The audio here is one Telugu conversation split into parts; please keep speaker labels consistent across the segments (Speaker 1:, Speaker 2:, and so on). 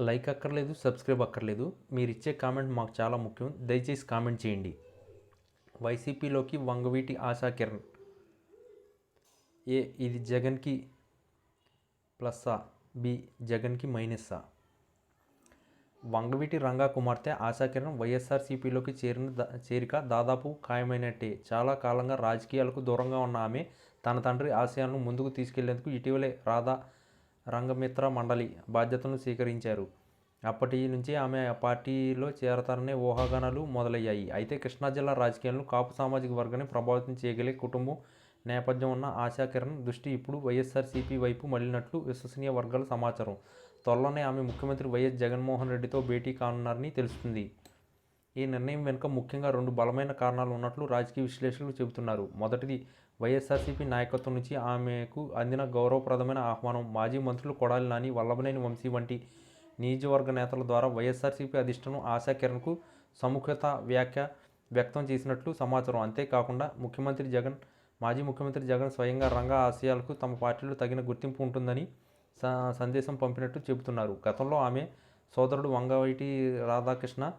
Speaker 1: లైక్ అక్కర్లేదు సబ్స్క్రైబ్ అక్కర్లేదు. మీరు ఇచ్చే కామెంట్ మాకు చాలా ముఖ్యం. దయచేసి కామెంట్ చేయండి. వైసీపీలోకి వంగవీటి ఆశా కిరణ్. ఏ ఇది జగన్కి ప్లస్సా? బి జగన్కి మైనస్సా? వంగవీటి రంగా కుమార్తె ఆశా కిరణ్ వైఎస్ఆర్సీపీలోకి చేరిన చేరిక దాదాపు ఖాయమైనట్టే. చాలా కాలంగా రాజకీయాలకు దూరంగా ఉన్న ఆమె తన తండ్రి ఆశయాలను ముందుకు తీసుకెళ్ళేందుకు ఇటీవలే రాధా రంగమిత్ర మండలి బాధ్యతను స్వీకరించారు. అప్పటి నుంచి ఆమె ఆ పార్టీలో చేరతారనే ఊహాగానాలు మొదలయ్యాయి. అయితే కృష్ణా జిల్లా రాజకీయాలను కాపు సామాజిక వర్గాన్ని ప్రభావితం చేయగలిగే కుటుంబం నేపథ్యం ఉన్న ఆశాకిరణ్ దృష్టి ఇప్పుడు వైఎస్ఆర్సీపీ వైపు మళ్ళినట్లు విశ్వసనీయ వర్గాల సమాచారం. త్వరలోనే ఆమె ముఖ్యమంత్రి వైఎస్ జగన్మోహన్ రెడ్డితో భేటీ కానున్నారని తెలుస్తుంది. ఈ నిర్ణయం వెనుక ముఖ్యంగా రెండు బలమైన కారణాలు ఉన్నట్లు రాజకీయ విశ్లేషకులు చెబుతున్నారు. మొదటిది వైఎస్ఆర్సీపీ నాయకత్వం నుంచి ఆమెకు అందిన గౌరవప్రదమైన ఆహ్వానం. మాజీ మంత్రులు కొడాలి నాని వల్లభనేని వంశీ వంటి నియోజకవర్గ నేతల ద్వారా వైఎస్ఆర్సీపీ అధిష్టానం ఆశాకిరణ్కు సముఖత వ్యాఖ్య వ్యక్తం చేసినట్లు సమాచారం. అంతేకాకుండా ముఖ్యమంత్రి జగన్ మాజీ ముఖ్యమంత్రి జగన్ స్వయంగా రంగా ఆశయాలకు తమ పార్టీలో తగిన గుర్తింపు ఉంటుందని స- సందేశం పంపినట్టు చెబుతున్నారు. గతంలో ఆమె సోదరుడు వంగవైటి రాధాకృష్ణ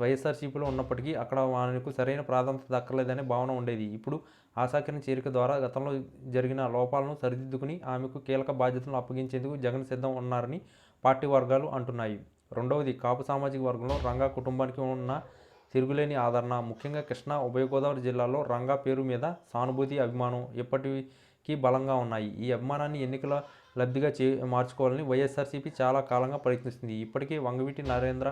Speaker 1: వైఎస్ఆర్సీపీలో ఉన్నప్పటికీ అక్కడ ఆయనకు సరైన ప్రాధాన్యత దక్కలేదనే భావన ఉండేది. ఇప్పుడు ఆశాకిరణ్ చేరిక ద్వారా గతంలో జరిగిన లోపాలను సరిదిద్దుకుని ఆమెకు కీలక బాధ్యతలను అప్పగించేందుకు జగన్ సిద్ధం ఉన్నారని పార్టీ వర్గాలు అంటున్నాయి. రెండవది కాపు సామాజిక వర్గంలో రంగా కుటుంబానికి ఉన్న తిరుగులేని ఆదరణ. ముఖ్యంగా కృష్ణా ఉభయ గోదావరి జిల్లాలో రంగా పేరు మీద సానుభూతి అభిమానం ఎప్పటికీ బలంగా ఉన్నాయి. ఈ అభిమానాన్ని ఎన్నికల లబ్ధిగా చే మార్చుకోవాలని వైఎస్ఆర్సీపీ చాలా కాలంగా ప్రయత్నిస్తుంది. ఇప్పటికే వంగవీటి నరేంద్ర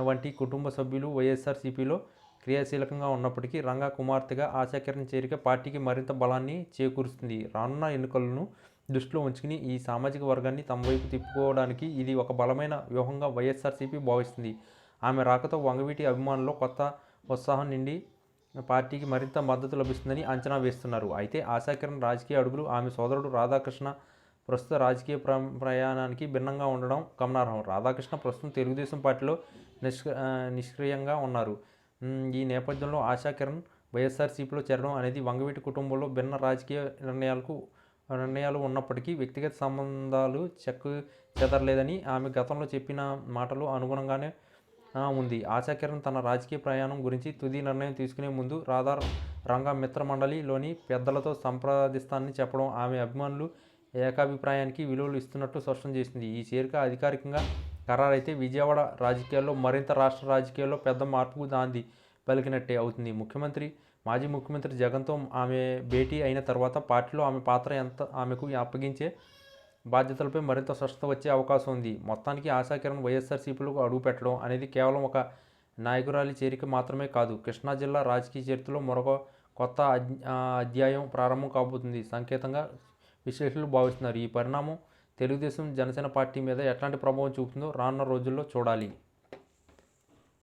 Speaker 1: వంటి కుటుంబ సభ్యులు వైఎస్ఆర్సీపీలో క్రియాశీలకంగా ఉన్నప్పటికీ రంగా కుమార్తెగా ఆశాకిరణ్ చేరిక పార్టీకి మరింత బలాన్ని చేకూరుస్తుంది. రానున్న ఎన్నికలను దృష్టిలో ఉంచుకుని ఈ సామాజిక వర్గాన్ని తమ వైపు తిప్పుకోవడానికి ఇది ఒక బలమైన వ్యూహంగా వైఎస్ఆర్సీపీ భావిస్తుంది. ఆమె రాకతో వంగవీటి అభిమానుల్లో కొత్త ఉత్సాహం నిండి పార్టీకి మరింత మద్దతు లభిస్తుందని అంచనా వేస్తున్నారు. అయితే ఆశాకిరణ్ రాజకీయ అడుగులు ఆమె సోదరుడు రాధాకృష్ణ ప్రస్తుత రాజకీయ ప్ర ప్రయాణానికి భిన్నంగా ఉండడం గమనార్హం. రాధాకృష్ణ ప్రస్తుతం తెలుగుదేశం పార్టీలో నిష్క నిష్క్రియంగా ఉన్నారు. ఈ నేపథ్యంలో ఆశా కిరణ్ వైఎస్ఆర్సీపీలో చేరడం అనేది వంగవీటి కుటుంబంలో భిన్న రాజకీయ నిర్ణయాలకు నిర్ణయాలు ఉన్నప్పటికీ వ్యక్తిగత సంబంధాలు చెక్కు చెదరలేదని ఆమె గతంలో చెప్పిన మాటలు అనుగుణంగానే ఉంది. ఆశా కిరణ్ తన రాజకీయ ప్రయాణం గురించి తుది నిర్ణయం తీసుకునే ముందు రాధా రంగ మిత్ర మండలిలోని పెద్దలతో సంప్రదిస్తానని చెప్పడం ఆమె అభిమానులు ఏకాభిప్రాయానికి విలువలు ఇస్తున్నట్టు స్పష్టం చేసింది. ఈ చేరిక అధికారికంగా ఖరారైతే విజయవాడ రాజకీయాల్లో మరింత రాష్ట్ర రాజకీయాల్లో పెద్ద మార్పుకు దాంది పలికినట్టే అవుతుంది. ముఖ్యమంత్రి మాజీ ముఖ్యమంత్రి జగన్తో ఆమె భేటీ అయిన తర్వాత పార్టీలో ఆమె పాత్ర ఎంత ఆమెకు అప్పగించే బాధ్యతలపై మరింత స్పష్టత వచ్చే అవకాశం ఉంది. మొత్తానికి ఆశాకిరణ్ వైఎస్ఆర్సీపీలకు అడుగుపెట్టడం అనేది కేవలం ఒక నాయకురాలి చేరిక మాత్రమే కాదు కృష్ణా జిల్లా రాజకీయ చరిత్రలో మరొక కొత్త అధ్యాయం ప్రారంభం కాబోతుంది. సంకేతంగా విశ్లేషకులు భావిస్తున్నారు. ఈ పరిణామం తెలుగుదేశం జనసేన పార్టీ మీద ఎట్లాంటి ప్రభావం చూపుతుందో రానున్న రోజుల్లో చూడాలి.